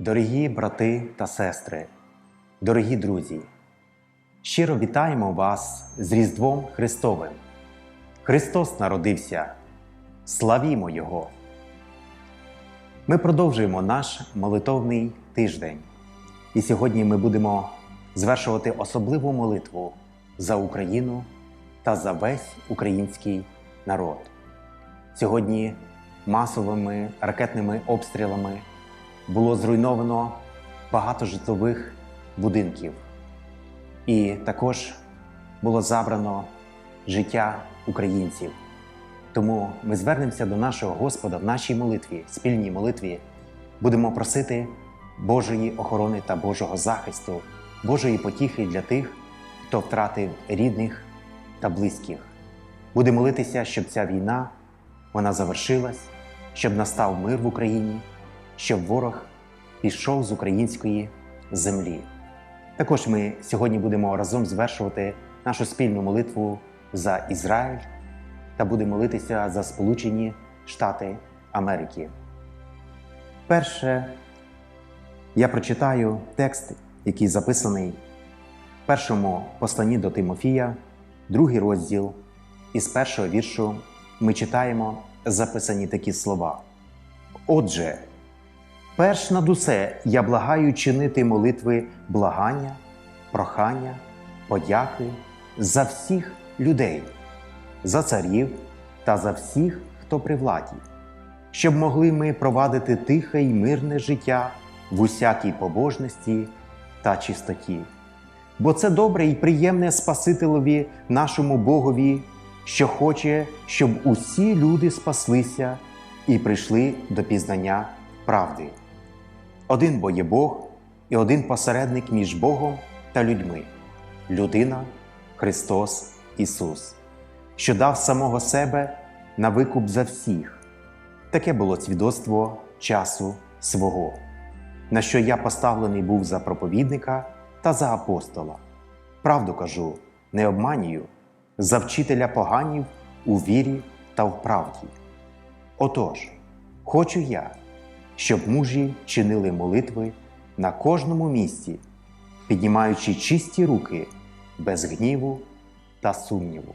Дорогі брати та сестри, дорогі друзі, щиро вітаємо вас з Різдвом Христовим. Христос народився, славімо Його! Ми продовжуємо наш молитовний тиждень. І сьогодні ми будемо звершувати особливу молитву за Україну та за весь український народ. Сьогодні масовими ракетними обстрілами було зруйновано багато житлових будинків, і також було забрано життя українців. Тому ми звернемося до нашого Господа в нашій молитві, спільній молитві, будемо просити Божої охорони та Божого захисту, Божої потіхи для тих, хто втратив рідних та близьких. Буде молитися, щоб ця війна вона завершилась, щоб настав мир в Україні, щоб ворог пішов з української землі. Також ми сьогодні будемо разом звершувати нашу спільну молитву за Ізраїль та будемо молитися за Сполучені Штати Америки. Перше, я прочитаю текст, який записаний в першому посланні до Тимофія, другий розділ, із першого віршу ми читаємо записані такі слова. Отже, перш над усе я благаю чинити молитви благання, прохання, подяки за всіх людей, за царів та за всіх, хто при владі, щоб могли ми провадити тихе й мирне життя в усякій побожності та чистоті. Бо це добре і приємне Спасителеві нашому Богові, що хоче, щоб усі люди спаслися і прийшли до пізнання правди. Один бо є Бог і один посередник між Богом та людьми людина Христос Ісус, що дав самого себе на викуп за всіх. Таке було свідоцтво часу свого, на що я поставлений був за проповідника та за апостола. Правду кажу, не обманюю, за вчителя поганів у вірі та в правді. Отож, хочу я, щоб мужі чинили молитви на кожному місці, піднімаючи чисті руки без гніву та сумніву.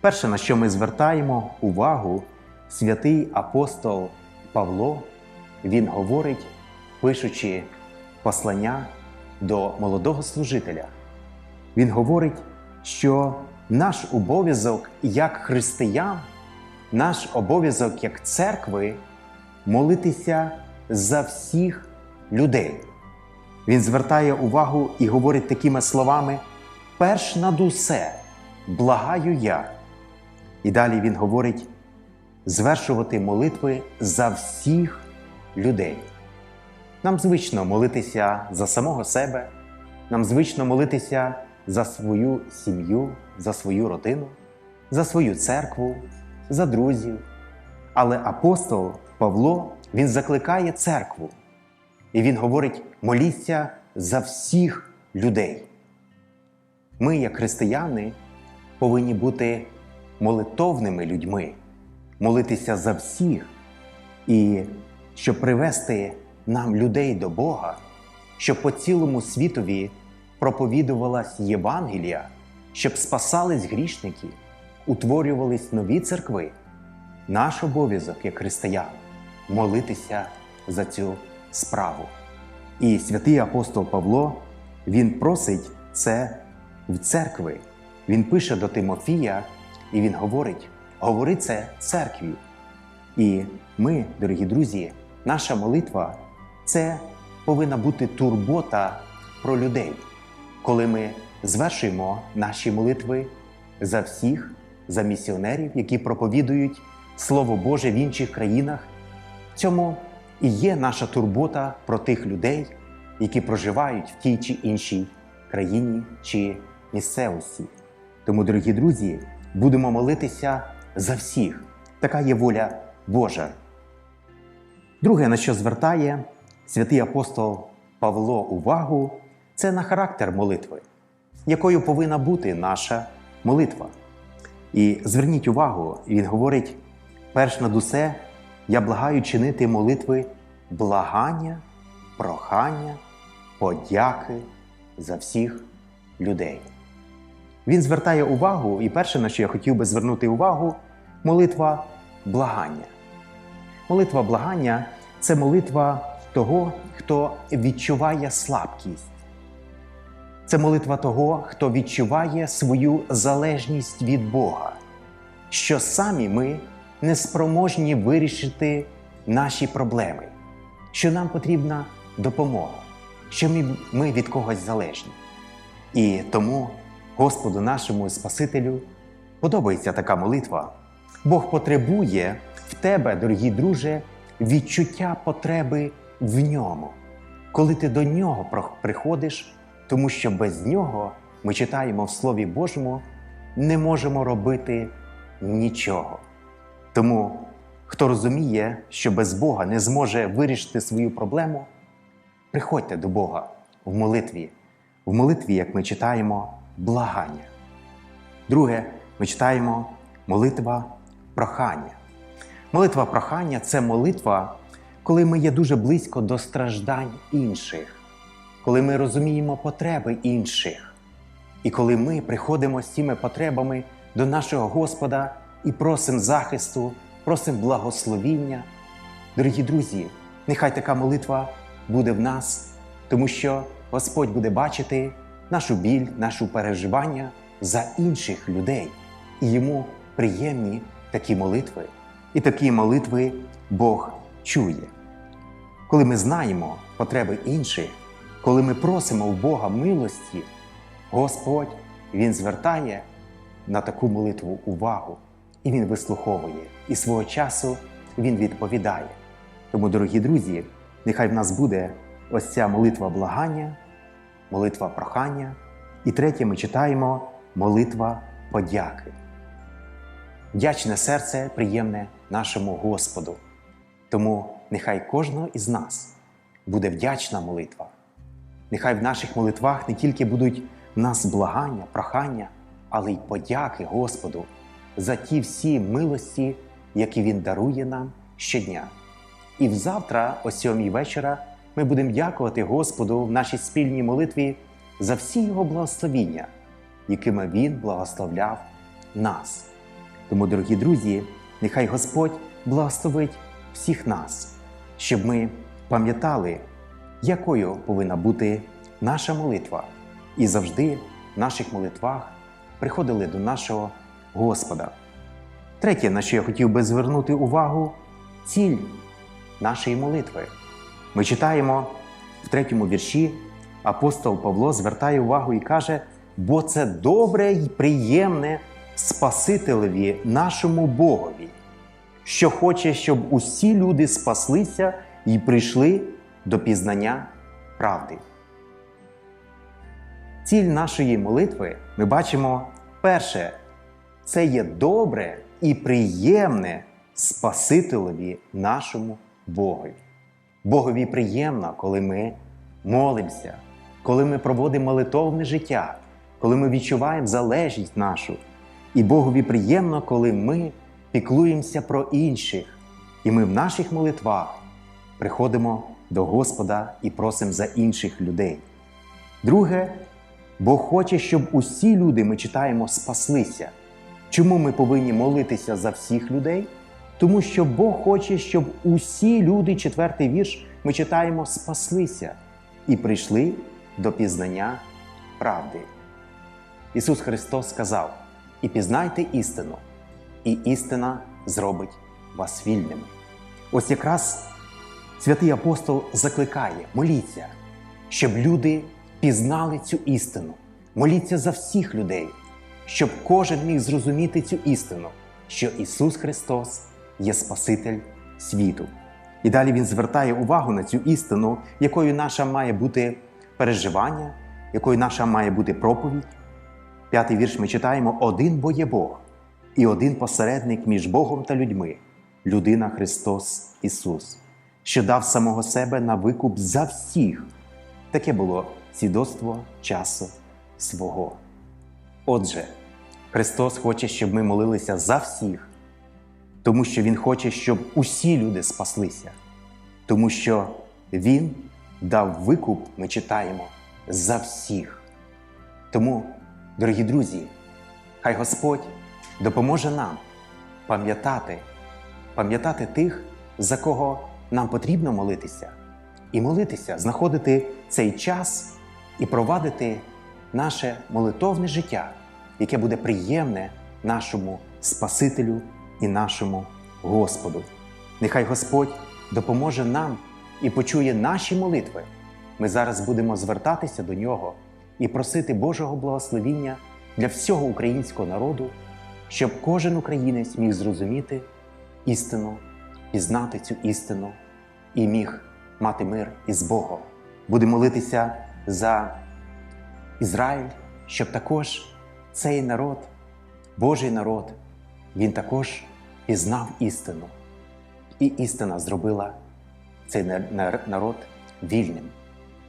Перше, на що ми звертаємо увагу, святий апостол Павло, він говорить, пишучи послання до молодого служителя. Він говорить, що наш обов'язок як християн, наш обов'язок як церкви молитися за всіх людей. Він звертає увагу і говорить такими словами: перш над усе благаю я. І далі він говорить звершувати молитви за всіх людей. Нам звично молитися за самого себе, нам звично молитися за свою сім'ю, за свою родину, за свою церкву, за друзів. Але апостол Павло він закликає церкву, і він говорить: моліться за всіх людей. Ми, як християни, повинні бути молитовними людьми, молитися за всіх, і щоб привести нам людей до Бога, щоб по цілому світові проповідувалась Євангелія, щоб спасались грішники, утворювались нові церкви. Наш обов'язок як християн молитися за цю справу. І святий апостол Павло він просить це в церкви. Він пише до Тимофія, і він говорить: говори це церкві. І ми, дорогі друзі, наша молитва це повинна бути турбота про людей, коли ми звершуємо наші молитви за всіх, за місіонерів, які проповідують Слово Боже в інших країнах. Цьому і є наша турбота про тих людей, які проживають в тій чи іншій країні чи місцевості. Тому, дорогі друзі, будемо молитися за всіх. Така є воля Божа. Друге, на що звертає святий апостол Павло увагу, це на характер молитви, якою повинна бути наша молитва. І зверніть увагу, він говорить: перш над усе, я благаю чинити молитви благання, прохання, подяки за всіх людей. Він звертає увагу, і перше, на що я хотів би звернути увагу, молитва благання. Молитва благання це молитва того, хто відчуває слабкість. Це молитва того, хто відчуває свою залежність від Бога, що самі ми не спроможні вирішити наші проблеми, що нам потрібна допомога, що ми від когось залежні. І тому Господу нашому Спасителю подобається така молитва. Бог потребує в тебе, дорогі друже, відчуття потреби в ньому, коли ти до нього приходиш, тому що без нього ми читаємо в Слові Божому, не можемо робити нічого. Тому, хто розуміє, що без Бога не зможе вирішити свою проблему, приходьте до Бога в молитві. В молитві, як ми читаємо, благання. Друге, ми читаємо молитва прохання. Молитва прохання це молитва, коли ми є дуже близько до страждань інших, коли ми розуміємо потреби інших, і коли ми приходимо з цими потребами до нашого Господа і просимо захисту, просимо благословіння. Дорогі друзі, нехай така молитва буде в нас, тому що Господь буде бачити нашу біль, нашу переживання за інших людей, і йому приємні такі молитви. І такі молитви Бог чує. Коли ми знаємо потреби інших, коли ми просимо у Бога милості, Господь Він звертає на таку молитву увагу, і Він вислуховує, і свого часу Він відповідає. Тому, дорогі друзі, нехай в нас буде ось ця молитва благання, молитва прохання. І третє, ми читаємо молитва подяки. Вдячне серце приємне нашому Господу. Тому нехай кожного із нас буде вдячна молитва. Нехай в наших молитвах не тільки будуть в нас благання, прохання, але й подяки Господу за ті всі милості, які Він дарує нам щодня. І взавтра, о сьомій вечора, ми будемо дякувати Господу в нашій спільній молитві за всі Його благословіння, якими Він благословляв нас. Тому, дорогі друзі, нехай Господь благословить всіх нас, щоб ми пам'ятали, якою повинна бути наша молитва, і завжди в наших молитвах приходили до нашого Господа. Третє, на що я хотів би звернути увагу, ціль нашої молитви. Ми читаємо в третьому вірші, апостол Павло звертає увагу і каже: бо це добре й приємне Спасителеві нашому Богові, що хоче, щоб усі люди спаслися і прийшли до пізнання правди. Ціль нашої молитви ми бачимо перше, це є добре і приємне Спасителеві нашому Богові. Богові приємно, коли ми молимося, коли ми проводимо молитовне життя, коли ми відчуваємо залежність нашу. І Богові приємно, коли ми піклуємося про інших, і ми в наших молитвах приходимо до Господа і просимо за інших людей. Друге, Бог хоче, щоб усі люди ми читаємо спаслися. Чому ми повинні молитися за всіх людей? Тому що Бог хоче, щоб усі люди, четвертий вірш, ми читаємо, спаслися і прийшли до пізнання правди. Ісус Христос сказав: І пізнайте істину, і істина зробить вас вільними. Ось якраз святий апостол закликає: моліться, щоб люди пізнали цю істину. Моліться за всіх людей, щоб кожен міг зрозуміти цю істину, що Ісус Христос є Спаситель світу. І далі Він звертає увагу на цю істину, якою наша має бути переживання, якою наша має бути проповідь. П'ятий вірш ми читаємо: один бо є Бог, і один посередник між Богом та людьми, людина Христос Ісус, що дав самого себе на викуп за всіх. Таке було свідоцтво часу свого. Отже, Христос хоче, щоб ми молилися за всіх, тому що Він хоче, щоб усі люди спаслися, тому що Він дав викуп, ми читаємо, за всіх. Тому, дорогі друзі, хай Господь допоможе нам пам'ятати, пам'ятати тих, за кого нам потрібно молитися, і молитися, знаходити цей час і провадити наше молитовне життя, яке буде приємне нашому Спасителю і нашому Господу. Нехай Господь допоможе нам і почує наші молитви. Ми зараз будемо звертатися до нього і просити Божого благословіння для всього українського народу, щоб кожен українець міг зрозуміти істину, пізнати цю істину і міг мати мир із Богом. Будемо молитися за Ізраїль, щоб також цей народ, Божий народ, він також пізнав істину. І істина зробила цей нар- нар- народ вільним.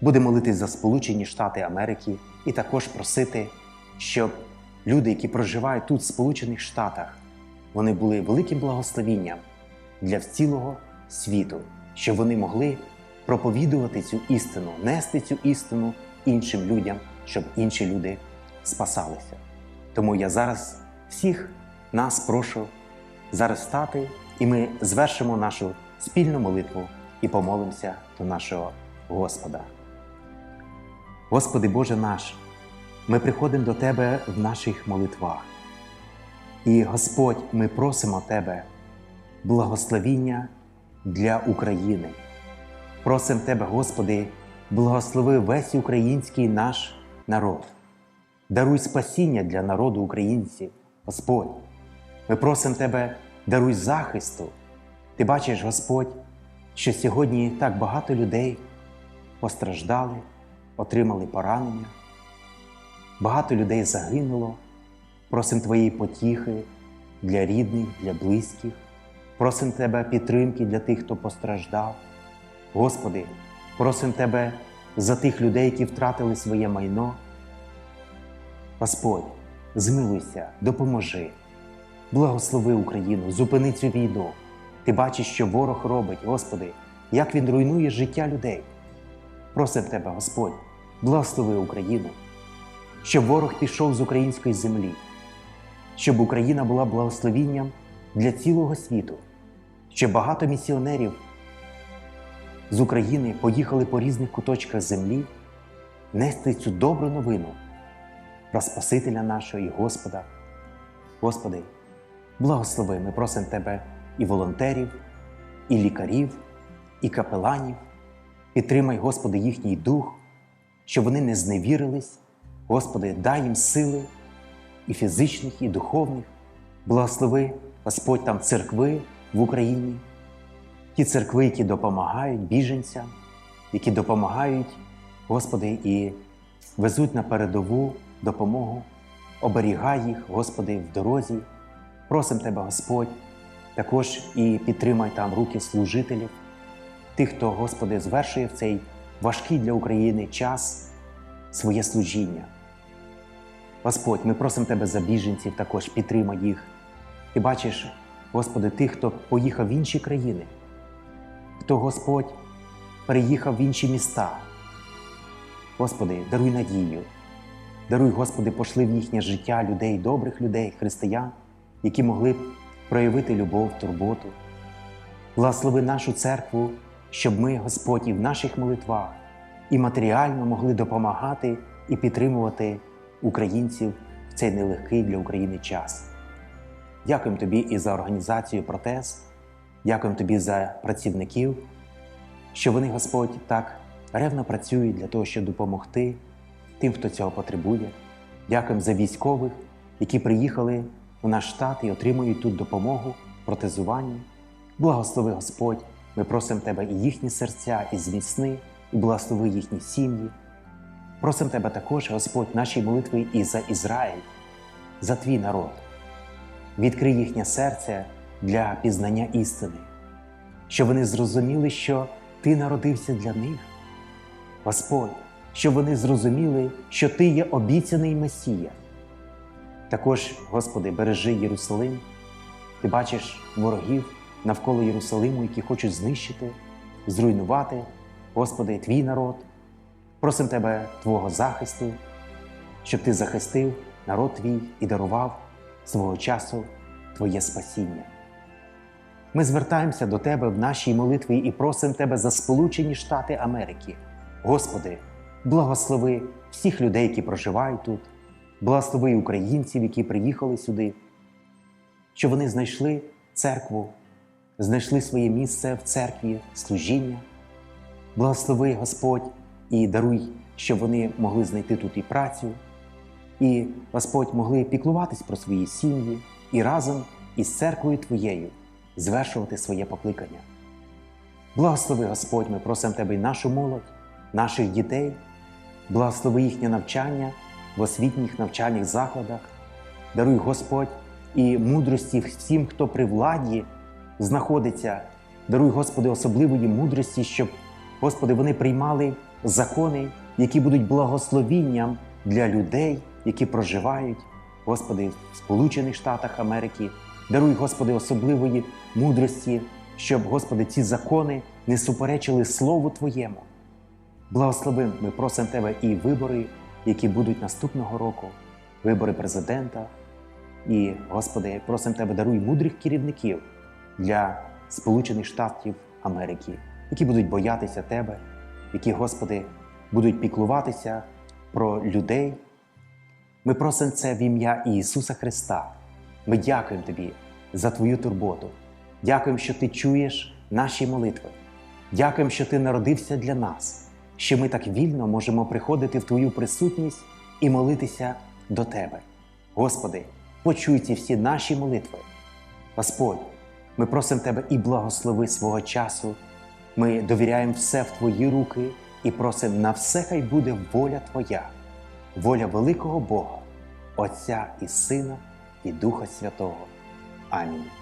Буде молитись за Сполучені Штати Америки і також просити, щоб люди, які проживають тут, в Сполучених Штатах, вони були великим благословінням для цілого світу, щоб вони могли проповідувати цю істину, нести цю істину іншим людям, щоб інші люди спасалися. Тому я зараз всіх нас прошу зараз стати, і ми звершимо нашу спільну молитву і помолимося до нашого Господа. Господи Боже наш, ми приходимо до Тебе в наших молитвах. І Господь, ми просимо Тебе благословіння для України. Просимо Тебе, Господи, благослови весь український наш народ. Даруй спасіння для народу українців, Господь. Ми просимо Тебе, даруй захисту. Ти бачиш, Господь, що сьогодні так багато людей постраждали, отримали поранення, багато людей загинуло. Просимо Твоєї потіхи для рідних, для близьких. Просимо Тебе підтримки для тих, хто постраждав. Господи, просимо Тебе за тих людей, які втратили своє майно. Господь, змилуйся, допоможи, благослови Україну, зупини цю війну. Ти бачиш, що ворог робить, Господи, як він руйнує життя людей. Просим Тебе, Господь, благослови Україну, щоб ворог пішов з української землі, щоб Україна була благословінням для цілого світу, щоб багато місіонерів з України поїхали по різних куточках землі нести цю добру новину про Спасителя нашого і Господа. Господи, благослови, ми просимо Тебе і волонтерів, і лікарів, і капеланів. Підтримай, Господи, їхній дух, щоб вони не зневірились. Господи, дай їм сили і фізичних, і духовних. Благослови, Господь, там церкви в Україні, ті церкви, які допомагають біженцям, які допомагають, Господи, і везуть на передову допомогу, оберігай їх, Господи, в дорозі. Просим Тебе, Господь, також і підтримай там руки служителів, тих, хто, Господи, звершує в цей важкий для України час своє служіння. Господь, ми просимо Тебе за біженців, також підтримай їх. Ти бачиш, Господи, тих, хто поїхав в інші країни, хто Господь переїхав в інші міста. Господи, даруй надію, даруй, Господи, пошли в їхнє життя людей, добрих людей, християн, які могли б проявити любов, турботу. Благослови нашу церкву, щоб ми, Господь, і в наших молитвах і матеріально могли допомагати і підтримувати українців в цей нелегкий для України час. Дякуємо Тобі і за організацію протез, дякуємо Тобі за працівників, що вони, Господь, так ревно працюють для того, щоб допомогти тим, хто цього потребує. Дякуємо за військових, які приїхали у наш штат і отримують тут допомогу, протезування. Благослови Господь, ми просимо Тебе і їхні серця, і зміцни, і благослови їхні сім'ї. Просимо Тебе також, Господь, наші молитви і за Ізраїль, за Твій народ. Відкрий їхнє серце для пізнання істини, щоб вони зрозуміли, що Ти народився для них. Господь, щоб вони зрозуміли, що Ти є обіцяний Месія. Також, Господи, бережи Єрусалим. Ти бачиш ворогів навколо Єрусалиму, які хочуть знищити, зруйнувати. Господи, твій народ. Просимо Тебе Твого захисту, щоб Ти захистив народ твій і дарував свого часу Твоє спасіння. Ми звертаємося до Тебе в нашій молитві і просимо Тебе за Сполучені Штати Америки. Господи, благослови всіх людей, які проживають тут, благослови українців, які приїхали сюди, щоб вони знайшли церкву, знайшли своє місце в церкві, служіння. Благослови Господь і даруй, щоб вони могли знайти тут і працю, і Господь могли піклуватись про свої сім'ї і разом із церквою Твоєю звершувати своє покликання. Благослови Господь, ми просимо Тебе і нашу молодь, наших дітей, благослови їхнє навчання в освітніх навчальних закладах. Даруй Господь і мудрості всім, хто при владі знаходиться. Даруй, Господи, особливої мудрості, щоб, Господи, вони приймали закони, які будуть благословінням для людей, які проживають, Господи, в Сполучених Штатах Америки. Даруй, Господи, особливої мудрості, щоб, Господи, ці закони не суперечили Слову Твоєму. Благослови, ми просимо Тебе і вибори, які будуть наступного року, вибори президента. І, Господи, просимо Тебе, даруй мудрих керівників для Сполучених Штатів Америки, які будуть боятися Тебе, які, Господи, будуть піклуватися про людей. Ми просимо це в ім'я Ісуса Христа. Ми дякуємо Тобі за Твою турботу. Дякуємо, що Ти чуєш наші молитви. Дякуємо, що Ти народився для нас, що ми так вільно можемо приходити в Твою присутність і молитися до Тебе. Господи, почуй ці всі наші молитви. Господь, ми просимо Тебе і благослови свого часу. Ми довіряємо все в Твої руки і просимо на все хай буде воля Твоя, воля великого Бога, Отця і Сина і Духа Святого. Амінь.